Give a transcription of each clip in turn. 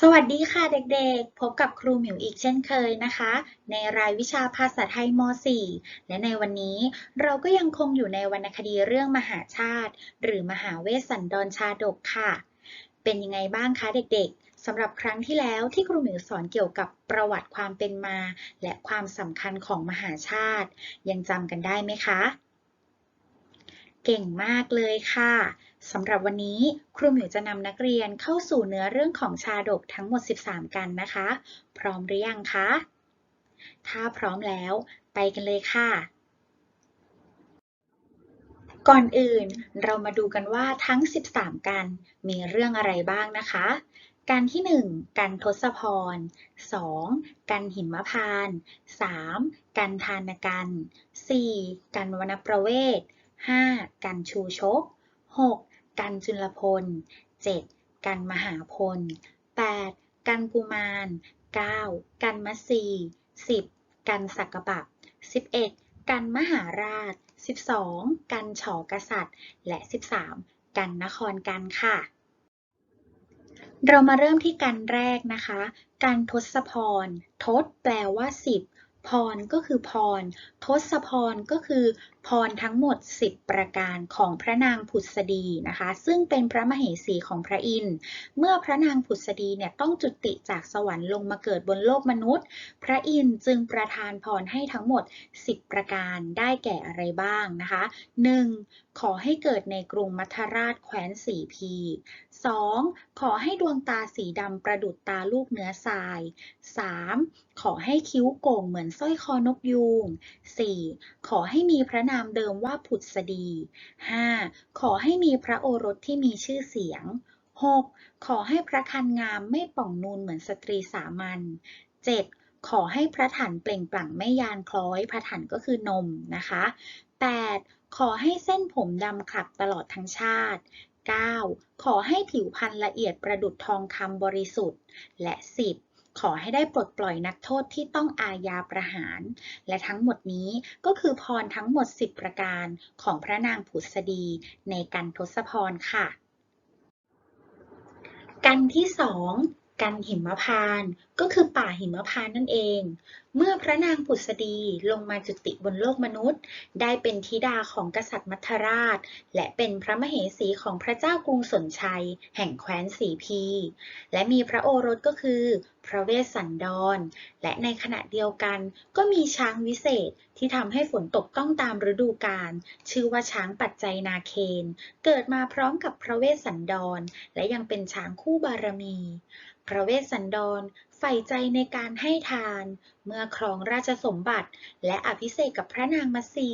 สวัสดีค่ะเด็กๆ พบกับครูหมิวอีกเช่นเคยนะคะ ในรายวิชาภาษาไทยม .4 และในวันนี้เราก็ยังคงอยู่ในวรรณคดีเรื่องมหาชาติ หรือมหาเวสสันดรชาดกค่ะ เป็นยังไงบ้างคะเด็กๆสำหรับครั้งที่แล้วที่ครูหมิวสอนเกี่ยวกับประวัติความเป็นมา และความสำคัญของมหาชาติ ยังจำกันได้ไหมคะ เก่งมากเลยค่ะสำหรับวันนี้ครูหมิวจะนำนักเรียนเข้าสู่เนื้อเรื่องของชาดกทั้งหมด 13 กันนะคะ พร้อมหรือยังคะ ถ้าพร้อมแล้วไปกันเลยค่ะ ก่อนอื่นเรามาดูกันว่าทั้ง 13 กันมีเรื่องอะไรบ้างนะคะ กันที่ 1 กันทศพร 2. กันหิมพาน 3. กันทานกัน 4. กันวรรณประเวศ 5. กันชูชก 6. กันจุลพล 7. กันมหาพล 8. กันกุมาร 9. กันมัสสี 10. กันสักกะบับ 11. กันมหาราช 12. กันฉอกษัตริย์ และ 13. กันนครกันค่ะ เรามาเริ่มที่กันแรกนะคะกันทศพร ทศแปลว่า 10พรก็คือพร ทศพรก็คือ พรทั้งหมด 10 ประการของพระนางผุดดีนะคะ ซึ่งเป็นพระมเหสีของพระอินทร์เมื่อพระนางผุดดีเนี่ยต้องจุติจากสวรรค์ลงมาเกิดบนโลกมนุษย์ พระอินทร์จึงประทานพรให้ทั้งหมด 10 ประการได้แก่อะไรบ้างนะคะ 1. ขอให้เกิดในกรุงมัทราชแคว้นสีพี 2. ขอให้ดวงตาสีดำประดุดตาลูกเนื้อทราย 3. ขอให้คิ้วโก่งเหมือนสร้อยคอนกยูง 4. ขอให้มีพระนาามเดิมว่าผุดสดี 5. ขอให้มีพระโอรสที่มีชื่อเสียง 6. ขอให้พระคันงามไม่ป่องนูนเหมือนสตรีสามัญ 7. ขอให้พระถันเปล่งปลั่งไม่ยานคล้อย พระถันก็คือนมนะคะ 8. ขอให้เส้นผมดำขลับตลอดทั้งชาติ 9. ขอให้ผิวพรรณละเอียดประดุจทองคำบริสุทธิ์ และ 10. ขอให้ได้ปลดปล่อยนักโทษที่ต้องอาญาประหาร และทั้งหมดนี้ก็คือพรทั้งหมด 10 ประการของพระนางผุสดีในกันทศพรค่ะ กันที่สองกันหิมพาน ก็คือป่าหิมพานต์นั่นเอง เมื่อพระนางผุดดีลงมาจุติบนโลกมนุษย์ ได้เป็นธิดาของกษัตริย์มัทราช และเป็นพระมเหสีของพระเจ้ากรุงสนชัย แห่งแคว้นสีพี และมีพระโอรสก็คือ พระเวสสันดร และในขณะเดียวกันก็มีช้างวิเศษที่ทำให้ฝนตกต้องตามฤดูกาลชื่อว่าช้างปัจจัยนาเคน เกิดมาพร้อมกับพระเวสสันดร และยังเป็นช้างคู่บารมี พระเวสสันดร ใฝ่ใจในการให้ทาน เมื่อครองราชสมบัติ และอภิเษกกับพระนางมัสี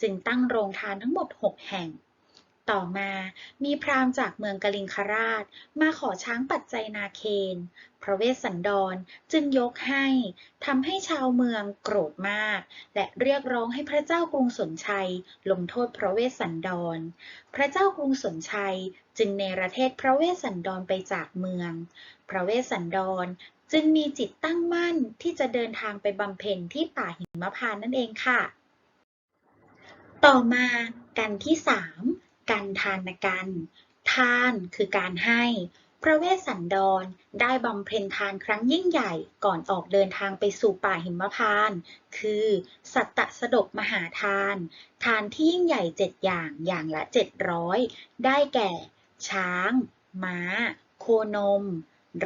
จึงตั้งโรงทานทั้งหมด 6 แห่ง ต่อมามีพราหมณ์จากเมืองกลิงคราช มาขอช้างปัจจัยนาเคน พระเวสสันดรจึงยกให้ทำให้ชาวเมืองโกรธมาก และเรียกร้องให้พระเจ้ากรุงสนชัย ลงโทษพระเวสสันดร พระเจ้ากรุงสนชัยจึงเนรเทศพระเวสสันดรไปจากเมือง พระเวสสันดร จึงมีจิตตั้งมั่นที่จะเดินทางไปบำเพ็ญที่ป่าหิมพานต์นั่นเองค่ะ ต่อมากันที่สามกันทานกัน ทานคือการให้ พระเวสสันดรได้บำเพ็ญทานครั้งยิ่งใหญ่ก่อนออกเดินทางไปสู่ป่าหิมพานต์คือ สัตตสดกมหาทาน ทานที่ยิ่งใหญ่เจ็ดอย่างอย่างละเจ็ดร้อยได้แก่ ช้าง ม้า โคนม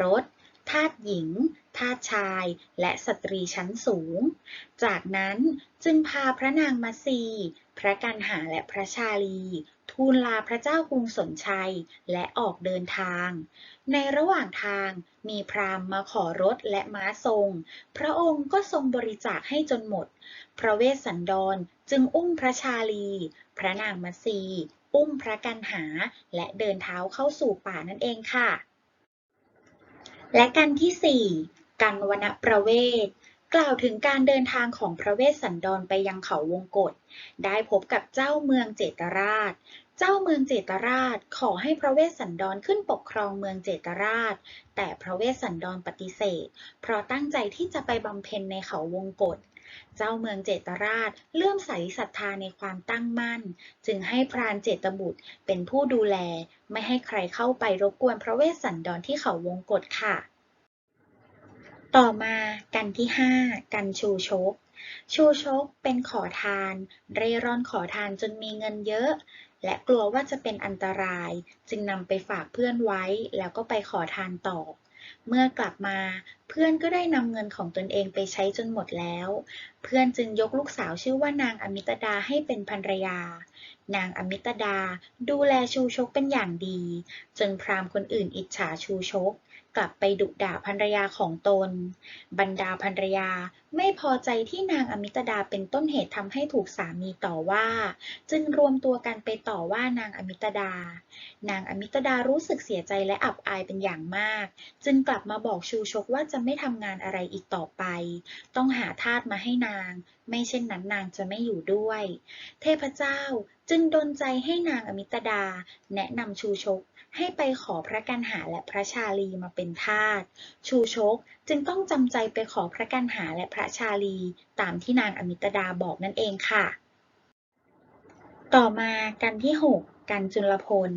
รถ ทาสหญิง ทาสชาย และสตรีชั้นสูง จากนั้นจึงพาพระนางมาสี พระกันหาและพระชาลี ทูลลาพระเจ้ากรุงสนชัยและออกเดินทาง ในระหว่างทางมีพราหมณ์มาขอรถและม้าทรง พระองค์ก็ทรงบริจาคให้จนหมด พระเวสสันดรจึงอุ้มพระชาลี พระนางมัสี อุ้มพระกันหาและเดินเท้าเข้าสู่ป่านั่นเองค่ะ และกันที่ 4 กันวณประเวศกล่าวถึงการเดินทางของพระเวสสันดรไปยังเขาวงกฏได้พบกับเจ้าเมืองเจตราช เจ้าเมืองเจตราชขอให้พระเวสสันดรขึ้นปกครองเมืองเจตราช แต่พระเวสสันดรปฏิเสธ เพราะตั้งใจที่จะไปบำเพ็ญในเขาวงกฏ เจ้าเมืองเจตราชเลื่อมใสศรัทธาในความตั้งมั่น จึงให้พรานเจตบุตรเป็นผู้ดูแล ไม่ให้ใครเข้าไปรบกวนพระเวสสันดรที่เขาวงกฏค่ะ ต่อมากันที่ห้ากันชูชก ชูชกเป็นขอทาน เร่ร่อนขอทานจนมีเงินเยอะและกลัวว่าจะเป็นอันตราย จึงนำไปฝากเพื่อนไว้แล้วก็ไปขอทานต่อ เมื่อกลับมาเพื่อนก็ได้นำเงินของตนเองไปใช้จนหมดแล้ว เพื่อนจึงยกลูกสาวชื่อว่านางอมิตดาให้เป็นภรรยา นางอมิตดาดูแลชูชกเป็นอย่างดี จนพราหมณ์คนอื่นอิจฉาชูชก กลับไปดุด่าภรรยาของตน บรรดาภรรยาไม่พอใจที่นางอมิตดาเป็นต้นเหตุทำให้ถูกสามีต่อว่า จึงรวมตัวกันไปต่อว่านางอมิตดา นางอมิตดารู้สึกเสียใจและอับอายเป็นอย่างมาก จึงกลับมาบอกชูชกว่าจะไม่ทำงานอะไรอีกต่อไป ต้องหาทาสมาให้นาง ไม่เช่นนั้นนางจะไม่อยู่ด้วย เทพเจ้าจึงดลใจให้นางอมิตดา แนะนำชูชก ให้ไปขอพระกันหาและพระชาลีมาเป็นทาส ชูชกจึงต้องจำใจไปขอพระกันหาและพระชาลี ตามที่นางอมิตดาบอกนั่นเองค่ะ ต่อมากันที่ 6กันจุลพล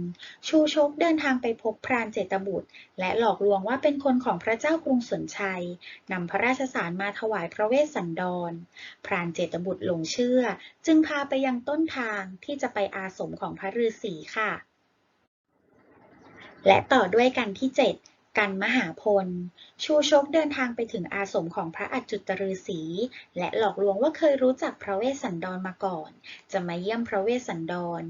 ชูชกเดินทางไปพบพรานเจตบุตร และหลอกลวงว่าเป็นคนของพระเจ้ากรุงสนชัย นำพระราชสารมาถวายพระเวสสันดร พรานเจตบุตรหลงเชื่อ จึงพาไปยังต้นทางที่จะไปอาสมของพระฤาษีค่ะ และต่อด้วยกันที่ 7 กันมหาพล ชูชกเดินทางไปถึงอาสมของพระอัจจุตฤษี และหลอกลวงว่าเคยรู้จักพระเวสสันดรมาก่อน จะมาเยี่ยมพระเวสสันดร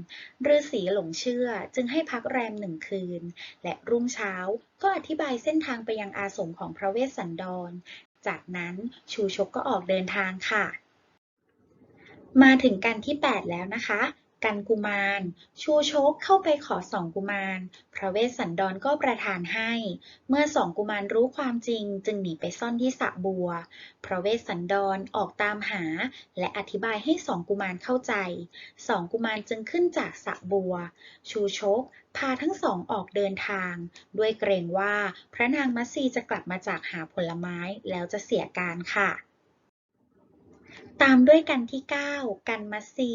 ฤษีหลงเชื่อจึงให้พักแรมหนึ่งคืน และรุ่งเช้าก็อธิบายเส้นทางไปยังอาสมของพระเวสสันดร จากนั้นชูชกก็ออกเดินทางค่ะ มาถึงกันที่ 8 แล้วนะคะ กันกุมาร ชูชกเข้าไปขอสองกุมาร พระเวสสันดรก็ประทานให้ เมื่อสองกุมารรู้ความจริง จึงหนีไปซ่อนที่สระบัว พระเวสสันดรออกตามหา และอธิบายให้สองกุมารเข้าใจ สองกุมารจึงขึ้นจากสระบัว ชูชกพาทั้งสองออกเดินทาง ด้วยเกรงว่าพระนางมัตสีจะกลับมาจากหาผลไม้แล้วจะเสียการค่ะ ตามด้วยกันที่ 9 กันมัตสี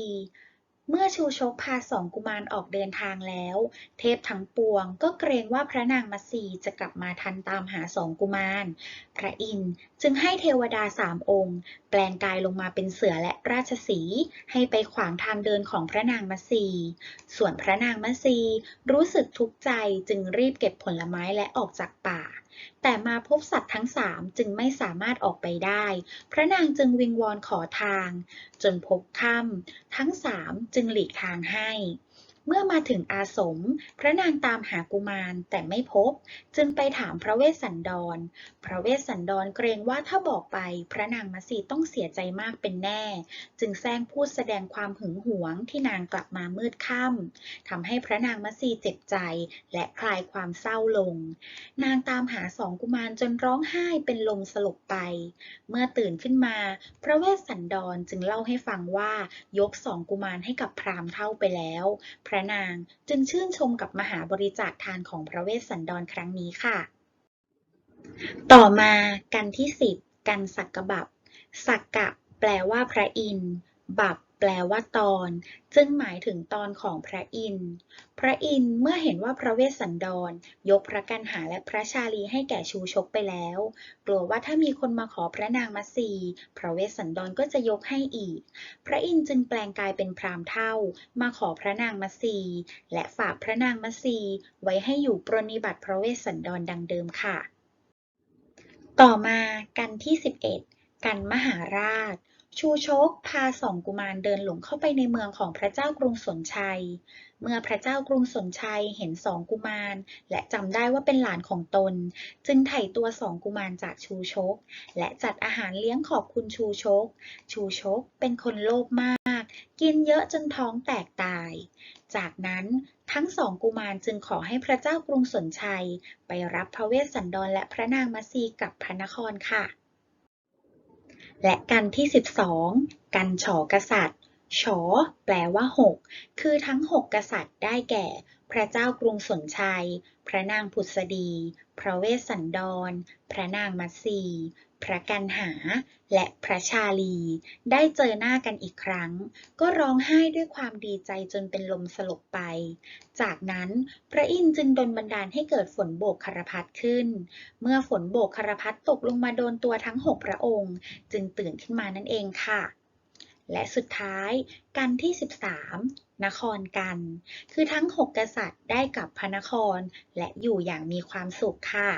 เมื่อชูชกพาสองกุมารออกเดินทางแล้ว เทพทั้งปวงก็เกรงว่าพระนางมัสีจะกลับมาทันตามหาสองกุมาร พระอินทร์จึงให้เทวดาสามองค์ แปลงกายลงมาเป็นเสือและราชสีห์ให้ไปขวางทางเดินของพระนางมัสีส่วนพระนางมัสีรู้สึกทุกข์ใจจึงรีบเก็บผลไม้และออกจากป่า แต่มาพบสัตว์ทั้งสามจึงไม่สามารถออกไปได้ พระนางจึงวิงวอนขอทาง จนพบค่ำทั้งสามจึงหลีกทางให้ เมื่อมาถึงอาสม พระนางตามหากุมารแต่ไม่พบ จึงไปถามพระเวสสันดร พระเวสสันดรเกรงว่าถ้าบอกไป พระนางมัสีต้องเสียใจมากเป็นแน่ จึงแซงพูดแสดงความหึงหวงที่นางกลับมามืดค่ำทำให้พระนางมัสีเจ็บใจและคลายความเศร้าลง นางตามหาสองกุมารจนร้องไห้เป็นลมสลบไป เมื่อตื่นขึ้นมา พระเวสสันดรจึงเล่าให้ฟังว่ายกสองกุมารให้กับพราหมณ์เท่าไปแล้วพระนาง จึงชื่นชมกับมหาบริจาคทานของพระเวสสันดรครั้งนี้ค่ะ ต่อมากันที่สิบกันสักกะบับ สักกะแปลว่าพระอินทร์บับ ลว่าตอน จึงหมายถึงตอนของพระอินทร์ พระอินทร์เมื่อเห็นว่าพระเวสสันดร ยกพระกันหาและพระชาลีให้แก่ชูชกไปแล้ว กลัวว่าถ้ามีคนมาขอพระนางมัสีพระเวสสันดรก็จะยกให้อีก พระอินทร์จึงแปลงกายเป็นพรามเท่า มาขอพระนางมัสีและฝากพระนางมัสีไว้ให้อยู่ปรนนิบัติพระเวสสันดรดังเดิมค่ะ ต่อมากันที่ 11 กันมหาราช ชูชกพาสองกุมารเดินหลงเข้าไปในเมืองของพระเจ้ากรุงสนชัย เมื่อพระเจ้ากรุงสนชัยเห็นสองกุมาร และจำได้ว่าเป็นหลานของตน จึงไถ่ตัวสองกุมารจากชูชก และจัดอาหารเลี้ยงขอบคุณชูชก ชูชกเป็นคนโลภมาก กินเยอะจนท้องแตกตาย จากนั้นทั้งสองกุมารจึงขอให้พระเจ้ากรุงสนชัย ไปรับพระเวสสันดรและพระนางมัตสีกลับพระนครค่ะ และกันที่ 12 กันฉอกษัตริย์ฉอแปลว่าหกคือทั้งหกกษัตริย์ได้แก่ พระเจ้ากรุงสนชัย พระนางผุดสดี พระเวสสันดร พระนางมัตสี พระกันหา และพระชาลี ได้เจอหน้ากันอีกครั้ง ก็ร้องไห้ด้วยความดีใจจนเป็นลมสลบไป จากนั้นพระอินทร์จึงดลบันดาลให้เกิดฝนโบกคารพัดขึ้น เมื่อฝนโบกคารพัดตกลงมาโดนตัวทั้งหกพระองค์ จึงตื่นขึ้นมานั่นเองค่ะและสุดท้ายกันที่ 13 นครกัน คือทั้ง 6 กษัตริย์ได้กลับพระนคร และอยู่อย่างมีความสุขค่ะ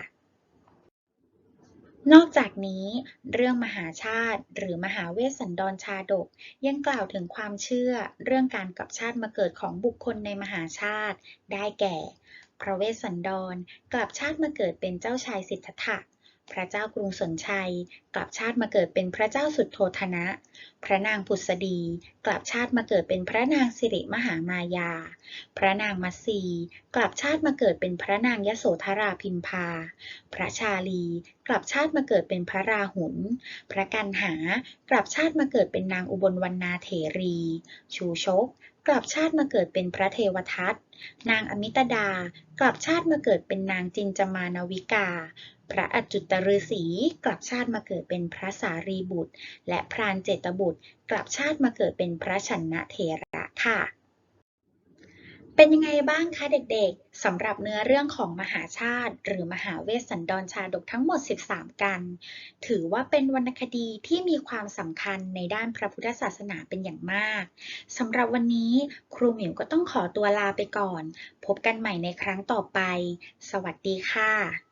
นอกจากนี้ เรื่องมหาชาติหรือมหาเวสสันดรชาดก ยังกล่าวถึงความเชื่อเรื่องการกลับชาติมาเกิดของบุคคลในมหาชาติ ได้แก่ พระเวสสันดรกลับชาติมาเกิดเป็นเจ้าชายสิทธัตถะ พระเจ้ากรุงสนชัย กลับชาติมาเกิดเป็นพระเจ้าสุดโทธนะ พระนางผุษดี กลับชาติมาเกิดเป็นพระนางสิริมหามายา พระนางมัสีกลับชาติมาเกิดเป็นพระนางยโสธราพิมพา พระชาลี กลับชาติมาเกิดเป็นพระราหุล พระกันหา กลับชาติมาเกิดเป็นนางอุบลวรรณาเถรี ชูชกกลับชาติมาเกิดเป็นพระเทวทัต นางอมิตดา กลับชาติมาเกิดเป็นนางจินจมานวิกา พระอจุตฤษีกลับชาติมาเกิดเป็นพระสารีบุตร และพรานเจตบุตร กลับชาติมาเกิดเป็นพระชนะเถระค่ะเป็นยังไงบ้างคะเด็กๆ สำหรับเนื้อเรื่องของมหาชาติ หรือมหาเวสสันดรชาดกทั้งหมด 13 กัน ถือว่าเป็นวรรณคดีที่มีความสำคัญในด้านพระพุทธศาสนาเป็นอย่างมาก สำหรับวันนี้ครูหมิวก็ต้องขอตัวลาไปก่อน พบกันใหม่ในครั้งต่อไป สวัสดีค่ะ